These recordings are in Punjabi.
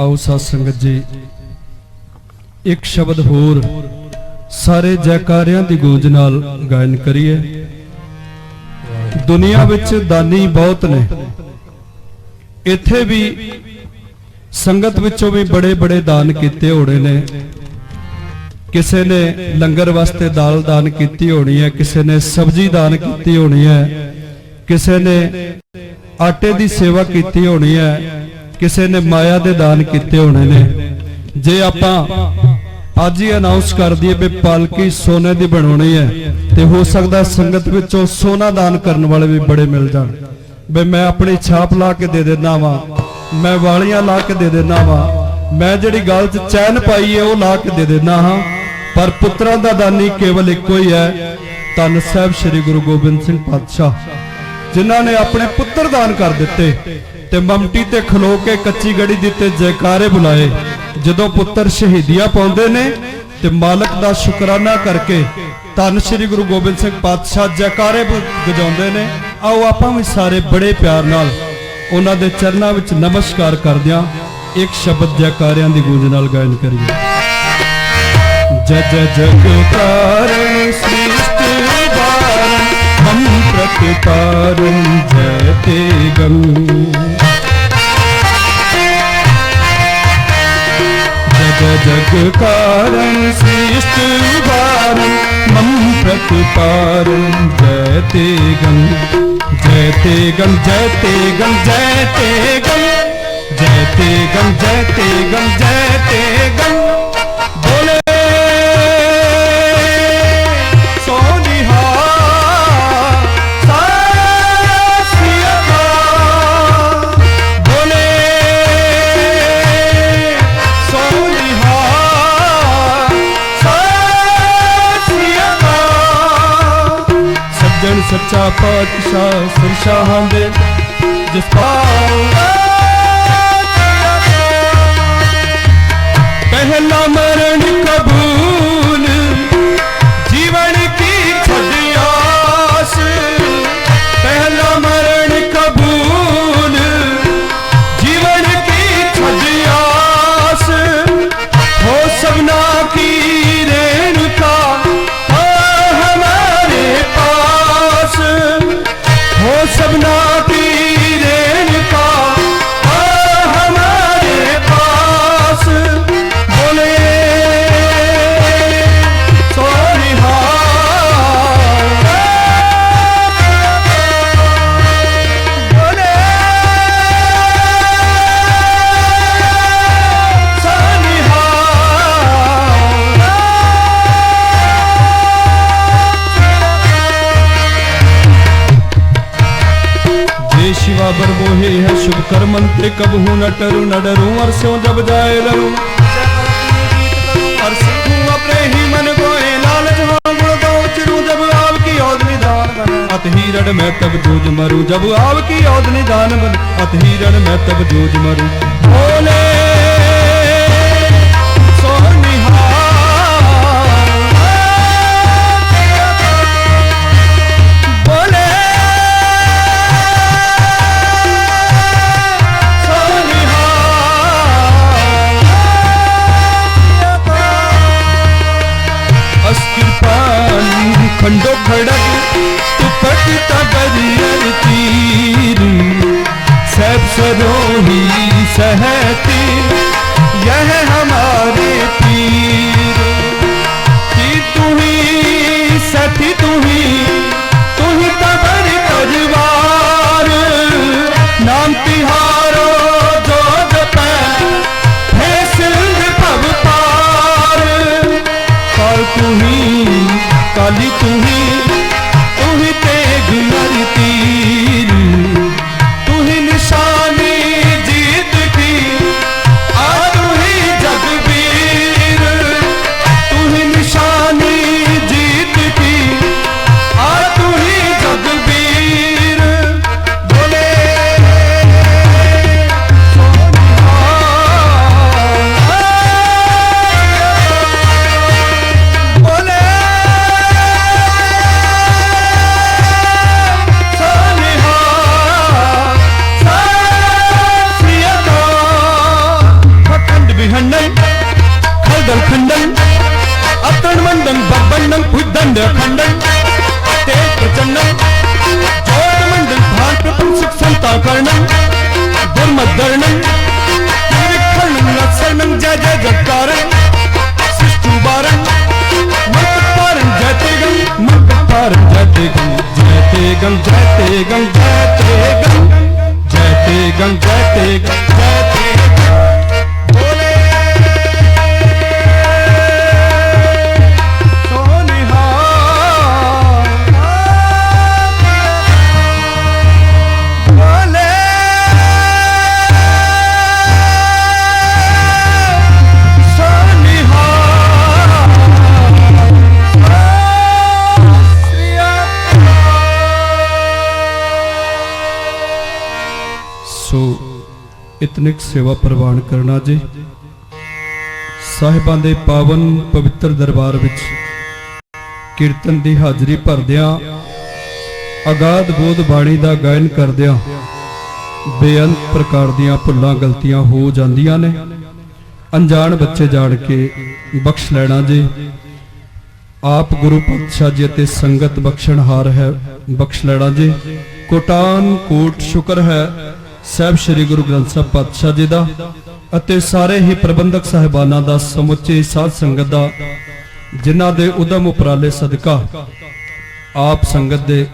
ਆਓ ਸਾਧ ਸੰਗਤ ਜੀ। ਇੱਕ ਸ਼ਬਦ ਹੋਰ, ਸਾਰੇ ਜੈਕਾਰਿਆਂ ਦੀ ਗੂੰਜ ਨਾਲ ਗਾਇਨ ਕਰੀਏ। ਦੁਨੀਆ ਵਿੱਚ ਦਾਨੀ ਬਹੁਤ ਨੇ। ਇੱਥੇ ਵੀ ਸੰਗਤ ਵਿੱਚੋਂ ਵੀ ਬੜੇ ਬੜੇ ਦਾਨ ਕੀਤੇ ਹੋਣੇ ਨੇ। ਕਿਸੇ ਨੇ ਲੰਗਰ ਵਾਸਤੇ ਦਾਲ ਦਾਨ ਕੀਤੀ ਹੋਣੀ ਹੈ, ਕਿਸੇ ਨੇ ਸਬਜ਼ੀ ਦਾਨ ਕੀਤੀ ਹੋਣੀ ਹੈ, ਕਿਸੇ ਨੇ ਆਟੇ ਦੀ ਸੇਵਾ ਕੀਤੀ ਹੋਣੀ ਹੈ। ਕਿਸੇ ਨੇ ਮਾਇਆ ਦੇ ਦਾਨ ਕੀਤੇ ਹੋਣੇ ਨੇ। ਜੇ ਆਪਾਂ ਅੱਜ ਹੀ ਅਨਾਉਂਸ ਕਰ ਦਈਏ ਵੀ ਪਾਲਕੀ ਸੋਨੇ ਦੀ ਬਣਾਉਣੀ ਹੈ, ਤੇ ਹੋ ਸਕਦਾ ਸੰਗਤ ਵਿੱਚੋਂ ਸੋਨਾ ਦਾਨ ਕਰਨ ਵਾਲੇ ਵੀ ਬੜੇ ਮਿਲ ਜਾਣ। ਵੀ ਮੈਂ ਆਪਣੀ ਛਾਪ ਲਾ ਕੇ ਦੇ ਦਿੰਦਾ ਵਾਂ, ਮੈਂ ਵਾਲੀਆਂ ਲਾ ਕੇ ਦੇ ਦਿੰਦਾ ਵਾਂ, ਮੈਂ ਜਿਹੜੀ ਗੱਲ 'ਚ ਚੈਨ ਪਾਈ ਹੈ, ਉਹ ਲਾ ਕੇ ਦੇ ਦਿੰਦਾ ਹਾਂ। ਪਰ ਪੁੱਤਰਾਂ ਦਾ ਦਾਨੀ ਕੇਵਲ ਇੱਕੋ ਹੀ ਹੈ, ਧੰਨ ਸਾਹਿਬ ਸ੍ਰੀ ਗੁਰੂ ਗੋਬਿੰਦ ਸਿੰਘ ਪਾਤਸ਼ਾਹ। ਜਿਨ੍ਹਾਂ ਨੇ ਆਪਣੇ ਪੁੱਤਰ ਦਾਨ ਕਰ ਦਿੱਤੇ ਤੇ ਮਮਟੀ ਤੇ ਖਲੋ ਕੇ ਕੱਚੀ ਗੜੀ ਦਿੱਤੇ ਜੈਕਾਰੇ ਬੁਲਾਏ। ਜਦੋਂ ਪੁੱਤਰ ਸ਼ਹੀਦੀਆਂ ਪਾਉਂਦੇ ਨੇ ਤੇ ਮਾਲਕ ਦਾ ਸ਼ੁਕਰਾਨਾ ਕਰਕੇ ਧੰਨ ਸ੍ਰੀ ਗੁਰੂ ਗੋਬਿੰਦ ਸਿੰਘ ਪਾਤਸ਼ਾਹ ਜੈਕਾਰੇ ਬ- ਗਜਾਉਂਦੇ ਨੇ। ਆਓ ਆਪਾਂ ਵੀ ਸਾਰੇ ਬੜੇ ਪਿਆਰ ਨਾਲ ਉਹਨਾਂ ਦੇ ਚਰਨਾਂ ਵਿੱਚ ਨਮਸਕਾਰ ਕਰਦਿਆਂ ਇੱਕ ਸ਼ਬਦ ਜੈਕਾਰਿਆਂ ਦੀ ਗੂੰਜ ਨਾਲ ਗਾਇਨ ਕਰੀਏ। ਜੈ ਜੈ ਜਗਤਾਰਨ ਸ੍ਰਿਸ਼ਟ ਹਮ ਪ੍ਰਤਿਪਾਰਨ ਜੈ ਤੇਗੰ ਜੈ ਜੈ ਜਗਤਾਰਨ ਸ੍ਰਿਸ਼ਟ ਬਾਰਨ ਹਮ ਪ੍ਰਤਿਪਾਰਨ ਜੈ ਤੇਗੰ ਜੈ ਤੇਗੰ ਜੈ ਤੇਗੰ ਜੈ ਤੇਗੰ ਜੈ ਤੇਗੰ ਸੱਚਾ ਪਾਤਸ਼ਾਹ ਸਰਸ਼ਾਹਾਂ ਦੇ ਜਿਸ ਪਾਉ ਪਹਿਲਾ ਮਰਨ मोहे है शुभ कर्म अंते कब हूँ न टरू न डरू और स्यों जब जाए लरू और सिखूं अपने ही मन गोए लालच हाँ गुण गाऊं चिरू जब आव की औद निदान बन अत ही रण मैं तब जूझ मरू जब आव की औद निदान बन अत ही रण मैं तब जूझ मरू बोले खंडो खड़क तुपट तबरियर तीर सैब सरोही सहती ਕਾਲੀ ਤੂੰ ਹੀ ਤੂੰ ਹੀ Tegh ਅਰਤੀ Jaitegam, Jaitegam, Jaitegam, Jaitegam, Jaitegam, Jaitegam, Jaitegam. ਸੋ ਇਤਨਿਕ ਸੇਵਾ ਪ੍ਰਵਾਨ ਕਰਨਾ ਜੀ। ਸਾਹਿਬਾਂ ਦੇ ਪਾਵਨ ਪਵਿੱਤਰ ਦਰਬਾਰ ਵਿੱਚ ਕੀਰਤਨ ਦੀ ਹਾਜ਼ਰੀ ਭਰਦਿਆਂ ਅਗਾਧ ਬੋਧ ਬਾਣੀ ਦਾ ਗਾਇਨ ਕਰਦਿਆਂ ਬੇਅੰਤ ਪ੍ਰਕਾਰ ਦੀਆਂ ਭੁੱਲਾਂ ਗਲਤੀਆਂ ਹੋ ਜਾਂਦੀਆਂ ਨੇ। ਅਣਜਾਣ ਬੱਚੇ ਜਾਣ ਕੇ ਬਖਸ਼ ਲੈਣਾ ਜੀ। ਆਪ ਗੁਰੂ ਪਾਤਸ਼ਾਹ ਜੀ ਅਤੇ ਸੰਗਤ ਬਖਸ਼ਣਹਾਰ ਹੈ, ਬਖਸ਼ ਲੈਣਾ ਜੀ। ਕੋਟਾਨ ਕੋਟ ਸ਼ੁਕਰ ਹੈ ਸਹਿਬ ਸ੍ਰੀ ਗੁਰੂ ਗ੍ਰੰਥ ਸਾਹਿਬ ਪਾਤਸ਼ਾਹ ਜੀ ਦਾ ਅਤੇ ਸਾਰੇ ਹੀ ਪ੍ਰਬੰਧਕ ਸਾਹਿਬਾਨਾਂ ਦਾ ਸਮੁੱਚੇ ਸਾਧ ਸੰਗਤ ਦਾ ਜਿਨ੍ਹਾਂ ਦੇ ਉਦਮ ਉਪਰਾਲੇ ਸਦਕਾ ਆਪ ਸੰਗਤ ਦੇ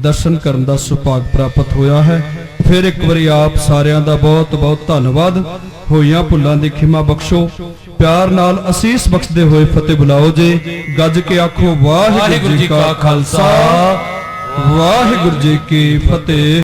ਦਰਸ਼ਨ ਕਰਨ ਦਾ ਸੁਭਾਗ ਪ੍ਰਾਪਤ ਹੋਇਆ ਹੈ। ਫਿਰ ਇੱਕ ਵਾਰੀ ਆਪ ਸਾਰਿਆਂ ਦਾ ਬਹੁਤ ਬਹੁਤ ਧੰਨਵਾਦ। ਹੋਈਆਂ ਭੁੱਲਾਂ ਦੀ ਖਿਮਾ ਬਖਸ਼ੋ। ਪਿਆਰ ਨਾਲ ਅਸੀਸ ਬਖਸ਼ਦੇ ਹੋਏ ਫਤਿਹ ਬੁਲਾਓ ਜੀ। ਗੱਜ ਕੇ ਆਖੋ ਵਾਹਿਗੁਰੂ ਜੀ ਕਾ ਖਾਲਸਾ। ਵਾਹਿਗੁਰੂ ਜੀ ਕੀ ਫਤਿਹ।